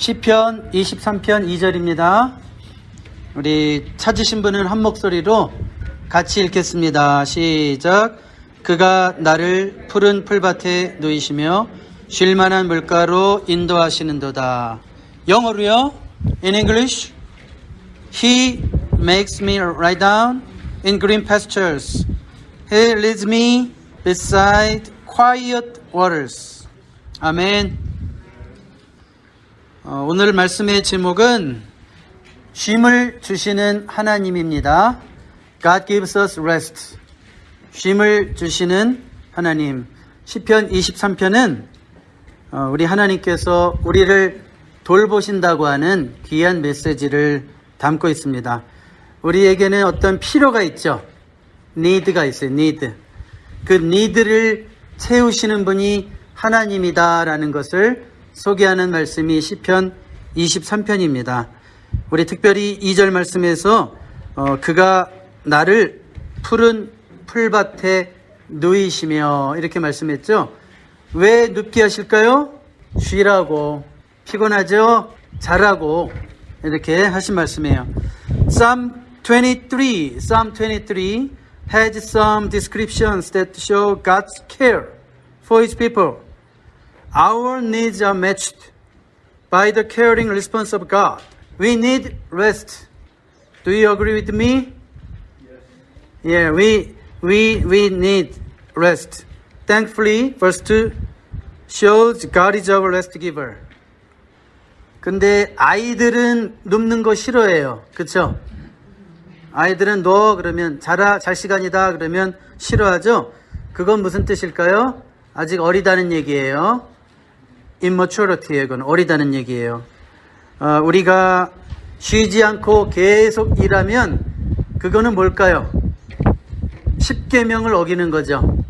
시편 23편 2절입니다. 우리 찾으신 분은 한 목소리로 같이 읽겠습니다. 시작. 그가 나를 푸른 풀밭에 누이시며 쉴 만한 물가로 인도하시는도다. 영어로요. In English. He makes me lie down in green pastures. He leads me beside quiet waters. 아멘. 어, 오늘 말씀의 제목은 쉼을 주시는 하나님입니다. God gives us rest. 쉼을 주시는 하나님. 시편 23편은 어, 우리 하나님께서 우리를 돌보신다고 하는 귀한 메시지를 담고 있습니다. 우리에게는 어떤 필요가 있죠. need가 있어요. need. 그 need를 채우시는 분이 하나님이다라는 것을 소개하는 말씀이 시편 23편입니다. 우리 특별히 2절 말씀에서 어, 그가 나를 푸른 풀밭에 누이시며 이렇게 말씀했죠. 왜 눕게 하실까요? 쉬라고 피곤하죠? 자라고 이렇게 하신 말씀이에요. Psalm 23, Psalm 23 has some descriptions that show God's care for his people. Our needs are matched by the caring response of God. We need rest. Do you agree with me? Yeah, we we we need rest. Thankfully, verse 2 shows God is our rest giver. 근데 아이들은 눕는 거 싫어해요. 그쵸? 아이들은 너 그러면 자라 잘 시간이다 그러면 싫어하죠? 그건 무슨 뜻일까요? 아직 어리다는 얘기예요. Immaturity예요. 그건 어리다는 얘기예요. 어, 우리가 쉬지 않고 계속 일하면 그거는 뭘까요? 십계명을 어기는 거죠.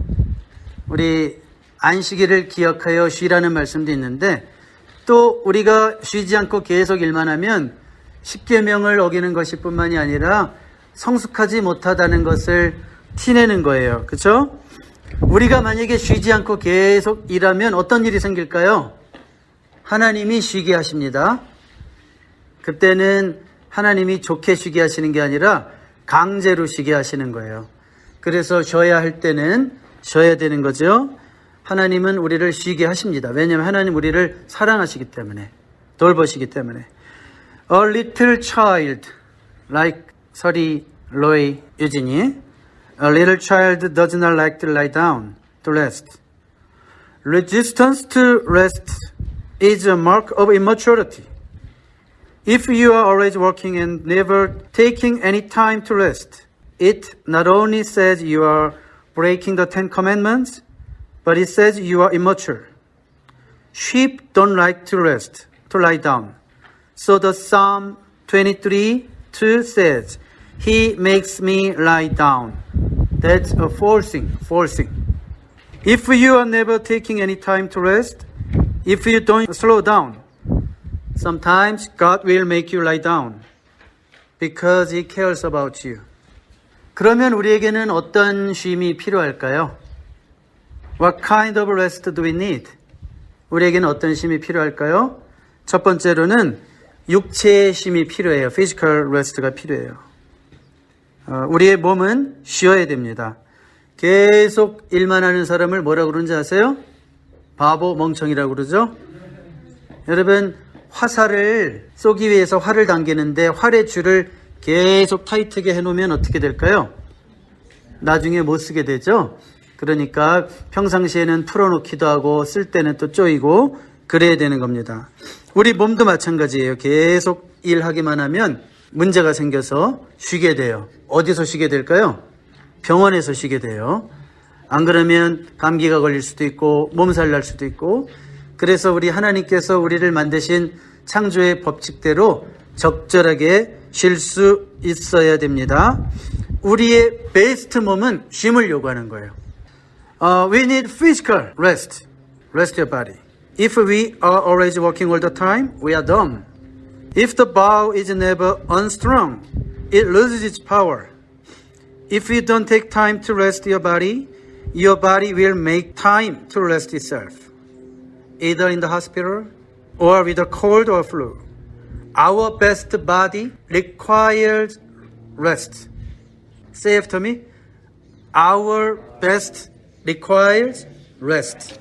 우리 안식일을 기억하여 쉬라는 말씀도 있는데 또 우리가 쉬지 않고 계속 일만 하면 십계명을 어기는 것이 뿐만이 아니라 성숙하지 못하다는 것을 티내는 거예요. 그렇죠? 우리가 만약에 쉬지 않고 계속 일하면 어떤 일이 생길까요? 하나님이 쉬게 하십니다. 그때는 하나님이 좋게 쉬게 하시는 게 아니라 강제로 쉬게 하시는 거예요. 그래서 쉬어야 할 때는 쉬어야 되는 거죠. 하나님은 우리를 쉬게 하십니다. 왜냐하면 하나님 우리를 사랑하시기 때문에 돌보시기 때문에 A little child like 서리 로이 유진이 A little child does not like to lie down to rest. Resistance to rest is a mark of immaturity. If you are always working and never taking any time to rest, it not only says you are breaking the Ten Commandments, but it says you are immature. Sheep don't like to rest, to lie down. So the Psalm 23 2 says, He makes me lie down. That's a forcing, forcing. If you are never taking any time to rest, if you don't slow down, sometimes God will make you lie down because He cares about you. 그러면 우리에게는 어떤 쉼이 필요할까요? What kind of rest do we need? 우리에게는 어떤 쉼이 필요할까요? 첫 번째로는 육체의 쉼이 필요해요. physical rest가 필요해요. 어, 우리의 몸은 쉬어야 됩니다. 계속 일만 하는 사람을 뭐라고 그러는지 아세요? 바보 멍청이라고 그러죠? 여러분 화살을 쏘기 위해서 활을 당기는데 활의 줄을 계속 타이트게 해놓으면 어떻게 될까요? 나중에 못 쓰게 되죠? 그러니까 평상시에는 풀어놓기도 하고 쓸 때는 또 쪼이고 그래야 되는 겁니다. 우리 몸도 마찬가지예요. 계속 일하기만 하면 문제가 생겨서 쉬게 돼요. 어디서 쉬게 될까요? 병원에서 쉬게 돼요. 안 그러면 감기가 걸릴 수도 있고 몸살 날 수도 있고 그래서 우리 하나님께서 우리를 만드신 창조의 법칙대로 적절하게 쉴 수 있어야 됩니다. 우리의 베스트 몸은 쉼을 요구하는 거예요. Uh, we need physical rest. Rest your body. If we are always working all the time, we are dumb. If the bow is never unstrung, it loses its power. If you don't take time to rest your body, your body will make time to rest itself, either in the hospital or with a cold or flu. Our best body requires rest. Say after me. Our best requires rest.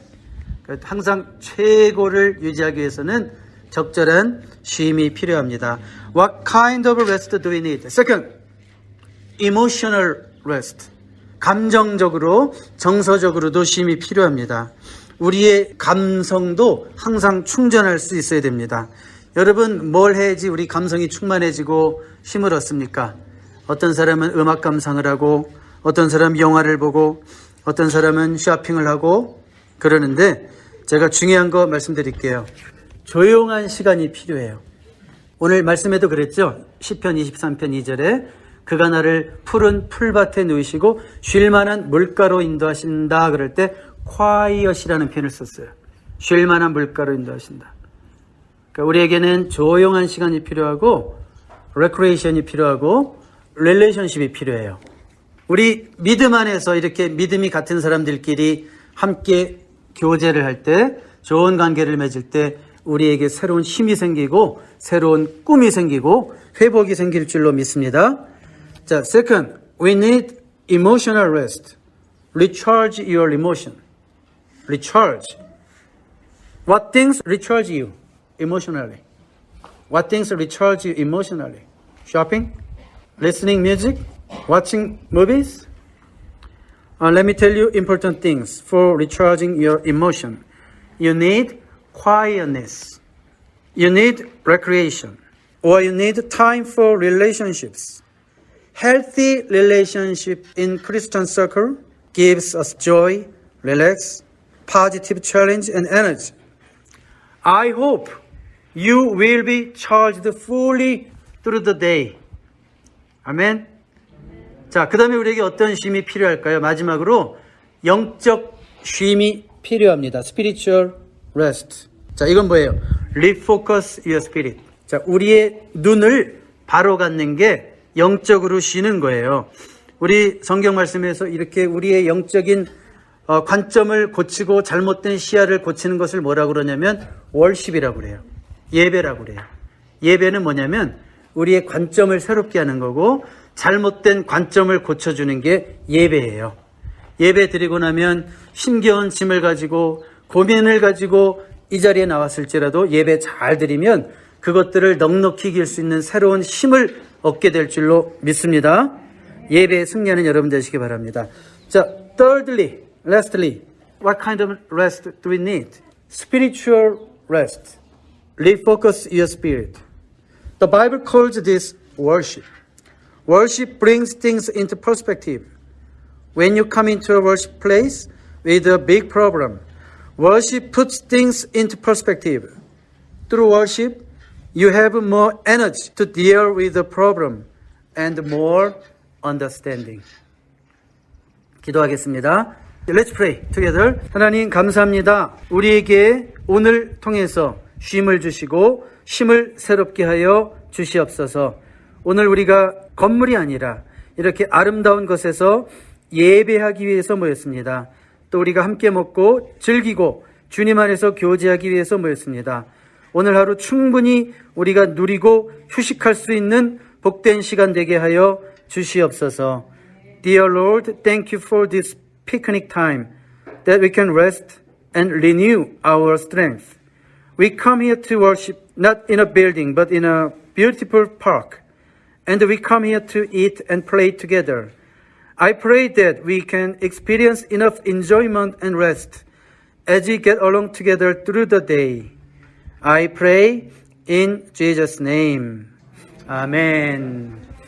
그러니까 항상 최고를 유지하기 위해서는 적절한 쉼이 필요합니다. What kind of rest do we need? Second, emotional rest. 감정적으로, 정서적으로도 쉼이 필요합니다. 우리의 감성도 항상 충전할 수 있어야 됩니다. 여러분, 뭘 해야지 우리 감성이 충만해지고 힘을 얻습니까? 어떤 사람은 음악 감상을 하고, 어떤 사람은 영화를 보고, 어떤 사람은 쇼핑을 하고, 그러는데, 제가 중요한 거 말씀드릴게요. 조용한 시간이 필요해요. 오늘 말씀에도 그랬죠? 10편 23편 2절에 그가 나를 푸른 풀밭에 누이시고 쉴만한 물가로 인도하신다 그럴 때 quiet이라는 표현을 썼어요. 쉴만한 물가로 인도하신다. 그러니까 우리에게는 조용한 시간이 필요하고 recreation이 필요하고 relationship이 필요해요. 우리 믿음 안에서 이렇게 믿음이 같은 사람들끼리 함께 교제를 할 때 좋은 관계를 맺을 때 우리에게 새로운 힘이 생기고 새로운 꿈이 생기고 회복이 생길 줄로 믿습니다. 자, second, we need emotional rest. Recharge your emotion. Recharge. What things recharge you emotionally? What things recharge you emotionally? Shopping? Listening music? Watching movies? Uh, let me tell you important things for recharging your emotion. You need quietness. You need recreation. Or you need time for relationships. Healthy relationship in Christian circle gives us joy, relax, positive challenge and energy. I hope you will be charged fully through the day. 아멘. 자, 그 다음에 우리에게 어떤 쉼이 필요할까요? 마지막으로 영적 쉼이 필요합니다. spiritual rest. 자, 이건 뭐예요? refocus your spirit. 자, 우리의 눈을 바로 갖는 게 영적으로 쉬는 거예요. 우리 성경 말씀에서 이렇게 우리의 영적인 어, 관점을 고치고 잘못된 시야를 고치는 것을 뭐라고 그러냐면 월십이라고 그래요. 예배라고 그래요. 예배는 뭐냐면 우리의 관점을 새롭게 하는 거고 잘못된 관점을 고쳐주는 게 예배예요. 예배 드리고 나면 힘겨운 짐을 가지고 고민을 가지고 이 자리에 나왔을지라도 예배 잘 드리면 그것들을 넉넉히 이길 수 있는 새로운 힘을 얻게 될 줄로 믿습니다. 예배의 승리하는 여러분 되시기 바랍니다. 자, thirdly, lastly, what kind of rest do we need? Spiritual rest. Refocus your spirit. The Bible calls this worship. Worship brings things into perspective. When you come into a worship place with a big problem, worship puts things into perspective. Through worship, you have more energy to deal with the problem and more understanding. 기도하겠습니다. Let's pray together. 하나님 감사합니다. 우리에게 오늘 통해서 쉼을 주시고 힘을 새롭게 하여 주시옵소서. 오늘 우리가 건물이 아니라 이렇게 아름다운 것에서 예배하기 위해서 모였습니다. 또 우리가 함께 먹고 즐기고 주님 안에서 교제하기 위해서 모였습니다. 오늘 하루 충분히 우리가 누리고 휴식할 수 있는 복된 시간 되게 하여 주시옵소서. Dear Lord, thank you for this picnic time that we can rest and renew our strength. We come here to worship not in a building but in a beautiful park. And we come here to eat and play together. I pray that we can experience enough enjoyment and rest as we get along together through the day. I pray in Jesus' name. Amen.